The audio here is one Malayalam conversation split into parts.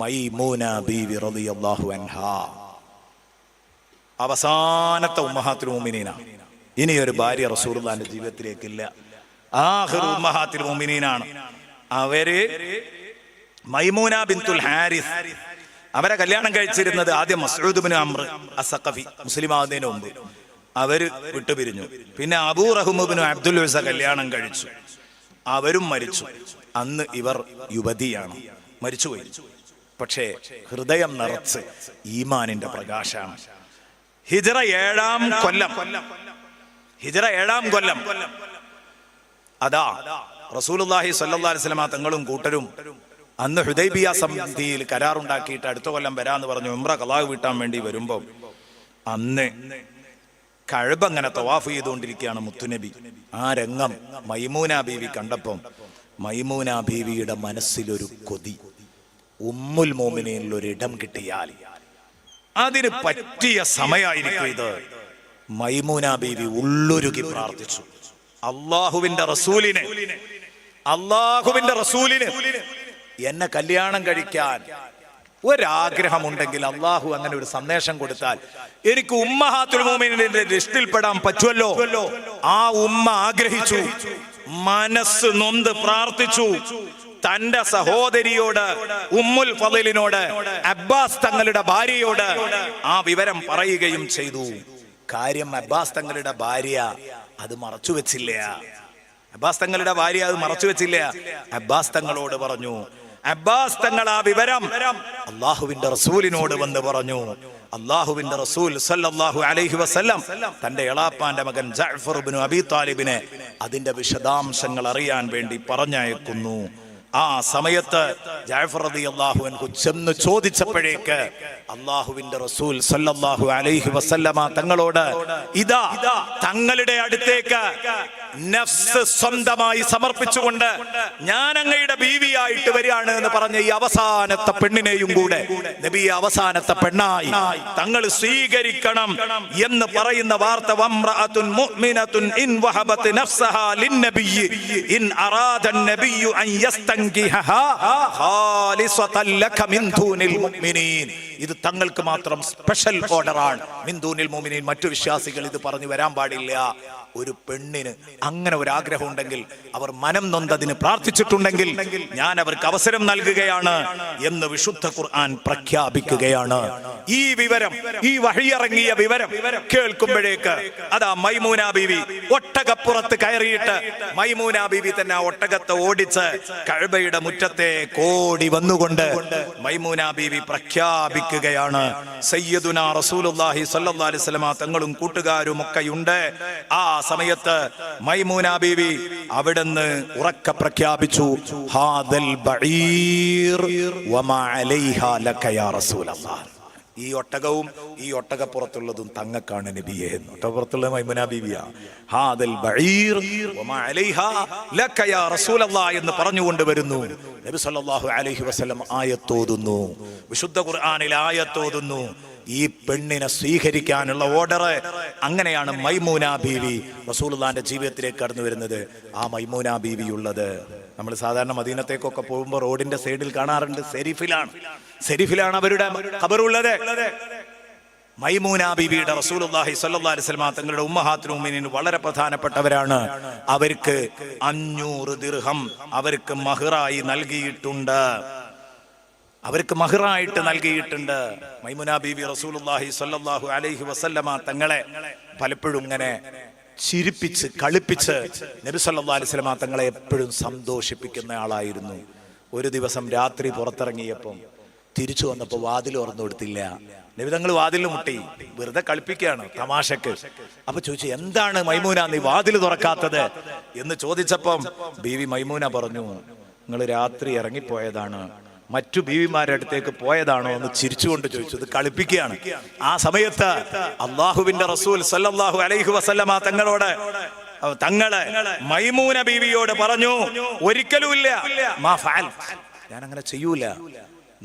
മൈമൂന ബീവി റളിയല്ലാഹു അൻഹാ. അവസാനത്തെ ഉമ്മഹാത്തിൽ മുമിനീന ഇനി ഒരു ഭാര്യ റസൂർദാന്റെ ജീവിതത്തിലേക്കില്ല. ആഹിർ ഉമ്മഹാത്തിൽ മുമിനീനാണ് അവർ മൈമൂന ബിൻതുൽ ഹാരിസ്. അവരെ കല്യാണം കഴിച്ചിരുന്നത് ആദ്യം മസ്ഊദ് ബിൻ അമ്ര അസഖഫി മുസ്ലിം ആകുന്നതിന് മുമ്പ്. അവർ വിട്ടുപിരിഞ്ഞു. പിന്നെ അബൂ റഹ്മുബിന് അബ്ദുൽ ഉസ കല്യാണം കഴിച്ചു. അവരും മരിച്ചു. അന്ന് ഇവർ യുവതിയാണ്. മരിച്ചുപോയി. പക്ഷേ ഹൃദയം നിറച്ച് ഈമാനിന്റെ പ്രകാശമാണ്. ഹിജറ ഏഴാം കൊല്ലം. ഹിജറ ഏഴാം കൊല്ലം. അതാ അലൈഹി വസല്ലമ തങ്ങളും കൂട്ടരും അന്ന് ഹുദൈബിയ സമിതിയിൽ കരാറുണ്ടാക്കിയിട്ട് അടുത്ത കൊല്ലം വരാന്ന് പറഞ്ഞു ഉംറ കലാഹ് വീട്ടാൻ വേണ്ടി വരുമ്പോൾ അന്ന് കഴബ് അങ്ങനെ തവാഫ് ചെയ്തുകൊണ്ടിരിക്കുകയാണ് മുത്തുനബി. ആ രംഗം മൈമൂന ബീവി കണ്ടപ്പം മൈമൂന ബീവിയുടെ മനസ്സിലൊരു കൊതി. ഉമ്മുൽ മോമിനിൽ ഒരു ഇടം കിട്ടിയാൽ അതിന് പറ്റിയ സമയമായിരിക്കും ഇത്. മൈമൂന ബീവി ഉള്ളൊരുക്കി പ്രാർത്ഥിച്ചു. അള്ളാഹുവിന്റെ റസൂലിനെ അള്ളാഹുവിന്റെ റസൂലിന് എന്നെ കല്യാണം കഴിക്കാൻ ഒരാഗ്രഹമുണ്ടെങ്കിൽ അള്ളാഹു അങ്ങനെ ഒരു സന്ദേശം കൊടുത്താൽ എനിക്ക് ഉമ്മഹാത്തുൽ മോമിനിന്റെ ലിസ്റ്റിൽപ്പെടാൻ പറ്റുമല്ലോ? ആ ഉമ്മ ആഗ്രഹിച്ചു. മനസ്സ് നൊന്ത് പ്രാർത്ഥിച്ചു. തന്റെ സഹോദരിയോട് ഉമ്മുൽ ഫലിനോട് അബ്ബാസ് തങ്ങളുടെ ഭാര്യയോട് ആ വിവരം പറയുകയും ചെയ്തു. കാര്യം അബ്ബാസ് തങ്ങളുടെ ഭാര്യ അത് മറച്ചു വെച്ചില്ല. അബ്ബാസ് തങ്ങളുടെ ഭാര്യ അത് മറച്ചു വെച്ചില്ല. അബ്ബാസ് തങ്ങളോട് പറഞ്ഞു അബ്ബാസ് തങ്ങൾ ആ വിവരം അള്ളാഹുവിന്റെ റസൂലിനോട് വന്ന് പറഞ്ഞു. അള്ളാഹുവിന്റെ റസൂൽ സല്ലല്ലാഹു അലൈഹി വസല്ലം തന്റെ എളാപ്പാന്റെ മകൻ ജഅഫർ ഇബ്നു അബി താലിബിനെ അതിന്റെ വിശദാംശങ്ങൾ അറിയാൻ വേണ്ടി പറഞ്ഞയക്കുന്നു. ആ സമയത്ത് ജാഫർ റതി അള്ളാഹു ചെന്ന് ചോദിച്ചപ്പോഴേക്ക് അള്ളാഹുവിന്റെ റസൂൽ സല്ലല്ലാഹു അലൈഹി വസല്ലമ തങ്ങളോട് ഇതാ തങ്ങളുടെ അടുത്തേക്ക് നഫ്സ് സ്വന്തമായി സമർപ്പിച്ചുകൊണ്ട് ഞാൻ അങ്ങയുടെ ബീവിയായിട്ട് വരികയാണ് എന്ന് പറഞ്ഞ ഈ അവസാനത്തെ പെണ്ണിനെയും കൂടെ. നബി അവസാനത്തെ പെണ്ണായി. തങ്ങൾ സ്വീകരിക്കണം എന്ന് പറയുന്ന വാർത്ത ഇത് തങ്ങൾക്ക് മാത്രം സ്പെഷ്യൽ ഓർഡറാണ്. മിന്ദൂനിൽ മുഅ്മിനീൻ മറ്റു വിശ്വാസികൾ ഇത് പറഞ്ഞു വരാൻ പാടില്ല. ഒരു പെണ്ണിന് അങ്ങനെ ഒരു ആഗ്രഹം ഉണ്ടെങ്കിൽ അവർ മനം നൊന്തതിന് പ്രാർത്ഥിച്ചിട്ടുണ്ടെങ്കിൽ ഞാൻ അവർക്ക് അവസരം നൽകുകയാണ് എന്ന് വിശുദ്ധ ഖുർആൻ പ്രഖ്യാപിക്കുകയാണ്. ഈ വിവരം ഈ വഴിയിറങ്ങിയ വിവരം കേൾക്കുമ്പോഴേക്ക് അതാ മൈമൂന ബീവി ഒട്ടകപ്പുറത്ത് കയറിയിട്ട് മൈമൂന ബീവി തന്നെ ആ ഒട്ടകത്തെ ഓടിച്ച് കഴുബയുടെ മുറ്റത്തെ കോടി വന്നുകൊണ്ട് മൈമൂന ബീവി പ്രഖ്യാപിക്കുകയാണ്. സയ്യദുന റസൂലുള്ളാഹി സ്വല്ലല്ലാഹി അലൈഹി തങ്ങളും കൂട്ടുകാരും ഒക്കെയുണ്ട് ആ സമയത്ത് മൈമൂന ബീവി അവിടുന്ന് ഉറക്ക പ്രഖ്യാപിച്ചു ഹാദൽ ബഈർ വമാ അലൈഹാ ലക യാ റസൂലല്ലാഹ്. ഈ ഒട്ടകവും ഈ ഒട്ടകപ്പുറത്തുള്ളതും തങ്ങക്കാണ് നബിയെ ഒട്ടകപ്പുറത്തുള്ള മൈമുന ബീവിയ ഹാദൽ ബഈർ വമാ അലൈഹാ ലക യാ റസൂലല്ലാഹ് എന്ന് പറഞ്ഞുകൊണ്ട് വരുന്നു. നബി സല്ലല്ലാഹു അലൈഹി വസല്ലം ആയത്തോതുന്നു. വിശുദ്ധ ഖുർആനിൽ ആയത്തോതുന്നു. ഈ പെണ്ണിനെ സ്വീകരിക്കാനുള്ള ഓർഡർ അങ്ങനെയാണ് മൈമൂന ബീവി റസൂലുള്ളാന്റെ ജീവിതത്തിലേക്ക് കടന്നു വരുന്നത്. ആ മൈമൂന ബീവി ഉള്ളത് നമ്മൾ സാധാരണ മദീനത്തേക്കൊക്കെ പോകുമ്പോൾ റോഡിന്റെ സൈഡിൽ കാണാറുണ്ട് സെരിഫിലാണ്. സെരിഫിലാണ് അവരുടെ ഖബറുള്ളത്. മൈമൂന ബീവിയുടെ റസൂലുള്ളാഹി സ്വല്ലല്ലാഹി അലൈഹി വസല്ലം തങ്ങളുടെ ഉമ്മഹാത്തുൽ മുഅ്മിനീൻ വളരെ പ്രധാനപ്പെട്ടവരാണ്. അവർക്ക് അഞ്ഞൂറ് ദിർഹം അവർക്ക് മഹറായി നൽകിയിട്ടുണ്ട്. അവർക്ക് മഹറായിട്ട് നൽകിയിട്ടുണ്ട്. മൈമുന ബീബി റസൂലുള്ളാഹി സ്വല്ലല്ലാഹു അലൈഹി വസല്ലമ തങ്ങളെ പലപ്പോഴും ഇങ്ങനെ ചിരിപ്പിച്ച് കളിപ്പിച്ച് നബി സല്ലല്ലാഹു അലൈഹി വസല്ലമ തങ്ങളെ എപ്പോഴും സന്തോഷിപ്പിക്കുന്ന ആളായിരുന്നു. ഒരു ദിവസം രാത്രി പുറത്തിറങ്ങിയപ്പം തിരിച്ചു വന്നപ്പോൾ വാതിൽ തുറന്നു കൊടുത്തില്ല. നബി തങ്ങൾ വാതിൽ മുട്ടി. വെറുതെ കളിപ്പിക്കുകയാണ് തമാശക്ക്. അപ്പൊ ചോദിച്ചു എന്താണ് മൈമൂന നീ വാതിൽ തുറക്കാത്തത്? എന്ന് ചോദിച്ചപ്പം ബീവി മൈമൂന പറഞ്ഞു നിങ്ങൾ രാത്രി ഇറങ്ങിപ്പോയതാണ്. മറ്റു ബീവിമാരുടെ അടുത്തേക്ക് പോയതാണോ എന്ന് ചിരിച്ചുകൊണ്ട് ചോദിച്ചു അത് കളിപ്പിക്കുകയാണ്. ആ സമയത്ത് അള്ളാഹുവിന്റെ റസൂൽ സല്ലല്ലാഹു അലൈഹി വസല്ലമ തങ്ങളോട് തങ്ങളെ മൈമൂന ബീവിയോട് പറഞ്ഞു ഒരിക്കലുമില്ല. ഞാൻ അങ്ങനെ ചെയ്യൂല.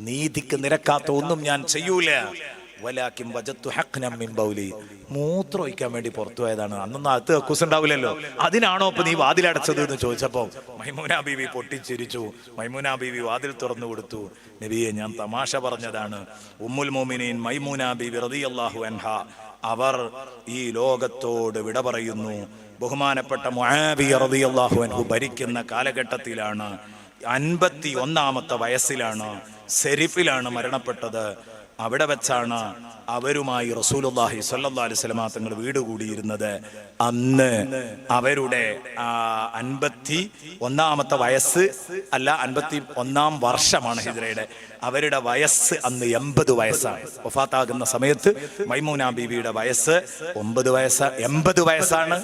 നീതിക്ക് നിരക്കാത്ത ഒന്നും ഞാൻ ചെയ്യൂല. വലാക്കിം വജത്തു ഹഖ്നം മിൻ ബൗലി. മൂത്രം ഒഴിക്കാൻ വേണ്ടി പുറത്തു പോയതാണ്. അന്നൊന്നും അത് കക്കൂസ് ഉണ്ടാവില്ലല്ലോ. അതിനാണോ ഇപ്പൊ നീ വാതിലടച്ചത് എന്ന് ചോദിച്ചപ്പോ മൈമൂന ബീവി പൊട്ടിച്ചിരിച്ചു. മൈമൂന ബീവി വാതിൽ തുറന്നു കൊടുത്തു. നബിയെ ഞാൻ തമാശ പറഞ്ഞതാണ്. ഉമ്മുൽ മോമിനീൻ മൈമൂന ബീവി റളിയല്ലാഹു അൻഹ. അവർ ഈ ലോകത്തോട് വിട പറയുന്നു. ബഹുമാനപ്പെട്ട മുആവിയ റളിയല്ലാഹു അൻഹു ഭരിക്കുന്ന കാലഘട്ടത്തിലാണ് അൻപത്തി ഒന്നാമത്തെ വയസ്സിലാണ് സെരിഫിലാണ് മരണപ്പെട്ടത്. അവിടെ വെച്ചാണ് അവരുമായി സ്വല്ലല്ലാഹി അലൈഹി വസല്ലം തങ്ങൾ വീട് കൂടിയിരുന്നത്. അന്ന് അവരുടെ അൻപത്തി ഒന്നാമത്തെ വയസ്സ് അല്ല അൻപത്തി ഒന്നാം വർഷമാണ് ഹിജറയുടെ. അവരുടെ വയസ്സ് അന്ന് എൺപത് വയസ്സാണ്. ഒഫാത്താകുന്ന സമയത്ത് മൈമൂന ബീവിയുടെ വയസ്സ് ഒമ്പത് വയസ്സ് എൺപത് വയസ്സാണ്.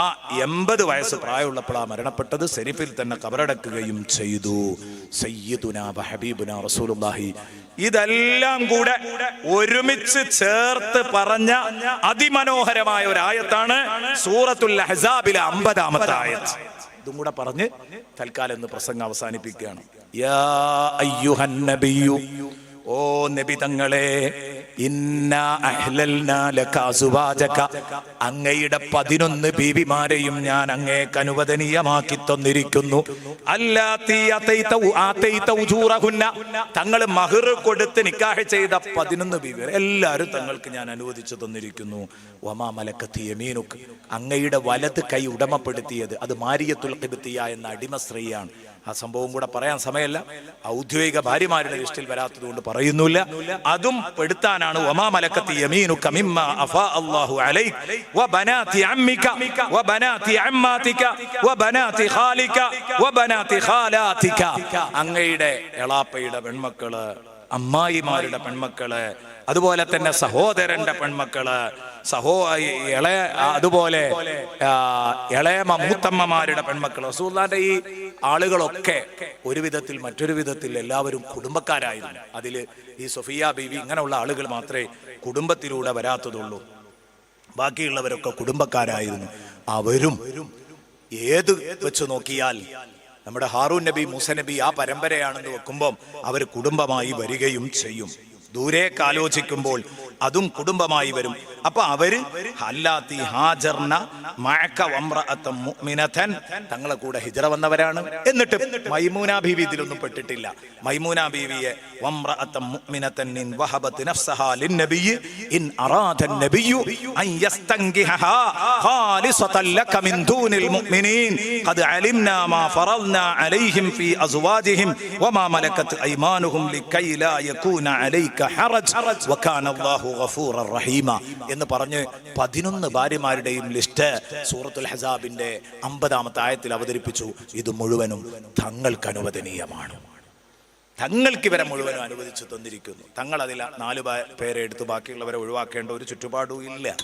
ആ എൺപത് വയസ്സ് പ്രായമുള്ളപ്പോഴാണ് മരണപ്പെട്ടത്. സെരിഫിൽ തന്നെ കബറടക്കുകയും ചെയ്തു. സയ്യിദുന ഹബീബുന റസൂലുള്ളാഹി ഇതെല്ലാം കൂടെ ഒരുമിച്ച് ചേർത്ത് പറഞ്ഞ അതിമനോഹരമായ ഒരു ആയത്താണ് സൂറത്തുൽ അഹ്സാബിലെ അമ്പതാമത്തെ ആയത്ത്. ഇതും കൂടെ പറഞ്ഞ് തൽക്കാലം എന്ന് പ്രസംഗം അവസാനിപ്പിക്കുകയാണ്. യാ ഓ നബി തങ്ങളെ അങ്ങയുടെ പതിനൊന്ന് ബീവിമാരെയും ഞാൻ അങ്ങേക്ക് അനുവദനീയമാക്കി തന്നിരിക്കുന്നു. തങ്ങൾ മഹിർ കൊടുത്ത് നിക്കാഹ് ചെയ്ത പതിനൊന്ന് ബീവി എല്ലാവരും തങ്ങൾക്ക് ഞാൻ അനുവദിച്ചു തന്നിരിക്കുന്നു. വമാ മലക്കത്തി അങ്ങയുടെ വലത് കൈ ഉടമപ്പെടുത്തിയത് അത് മാരിയത്തുൽ കിബത്തിയ എന്ന അടിമ സ്ത്രീയാണ്. ആ സംഭവം കൂടെ പറയാൻ സമയമല്ല. ഔദ്യോഗിക ഭാര്യമാരുടെ ലിസ്റ്റിൽ വരാത്തത് കൊണ്ട് പറയുന്നില്ല അതും പെടുത്താനാണ്. യമീനുക അഫാ അല്ലാഹു അമ്മാതിക. ഖാലിക. ഖാലാതിക. അങ്ങയുടെ എളാപ്പയുടെ പെൺമക്കൾ അമ്മായിമാരുടെ പെൺമക്കൾ അതുപോലെ തന്നെ സഹോദരന്റെ പെൺമക്കൾ സഹോ ഇളയ അതുപോലെ ഇളയ മമ്മൂത്തമ്മമാരുടെ മൂത്തമ്മമാരുടെ പെൺമക്കൾ റസൂല്ലാന്റെ ഈ ആളുകളൊക്കെ ഒരു വിധത്തിൽ മറ്റൊരു വിധത്തിൽ എല്ലാവരും കുടുംബക്കാരായിരുന്നു. അതിൽ ഈ സൊഫിയ ബീവി ഇങ്ങനെയുള്ള ആളുകൾ മാത്രമേ കുടുംബത്തിലൂടെ വരാത്തതുള്ളൂ. ബാക്കിയുള്ളവരൊക്കെ കുടുംബക്കാരായിരുന്നു. അവരും ഏത് വെച്ച് നോക്കിയാൽ നമ്മുടെ ഹാറൂൻ നബി മൂസ നബി ആ പരമ്പരയാണെന്ന് വെക്കുമ്പോൾ അവർ കുടുംബമായി വരികയും ചെയ്യും. ദൂരേക്കാലോചിക്കുമ്പോൾ അതും കുടുംബമായി വരും. അപ്പൊ അവര് ഹല്ലാത്തി ഹാജർന മഅക വംറഅത്തൻ മുഅ്മിനതൻ തങ്ങളെ കൂടെ ഹിജ്റ വന്നവരാണ് എന്നിട്ട് മൈമൂന ബീവി ഇതിലൊന്നും പെട്ടിട്ടില്ല മൈമൂന ബീവിയെ വംറഅത്തൻ മുഅ്മിനതൻ ഇൻ വഹബത് നഫ്സഹാ ലിന്നബിയ്യ് ഇൻ അറാദ النبي أن يستنكحها خالصة لك من دون المؤمنين قد علمنا ما فرضنا عليهم في أزواجهم وما ملكت أيمانهم لكي لا يكون عليك حرج وكان الله غفورا رحيما എന്ന് പറഞ്ഞ് പതിനൊന്ന് ഭാര്യമാരുടെയും ലിസ്റ്റ് സൂറത്തുൽ ഹസാബിന്റെ അമ്പതാമത്തെ ആയത്തിൽ അവതരിപ്പിച്ചു. ഇത് മുഴുവനും തങ്ങൾക്ക് അനുവദനീയമാണ്. തങ്ങൾക്ക് ഇവരെ മുഴുവനും അനുവദിച്ചു തന്നിരിക്കുന്നു. തങ്ങൾ അതിൽ നാല് പേരെ എടുത്ത് ബാക്കിയുള്ളവരെ ഒഴിവാക്കേണ്ട ഒരു ചുറ്റുപാടും ഇല്ല.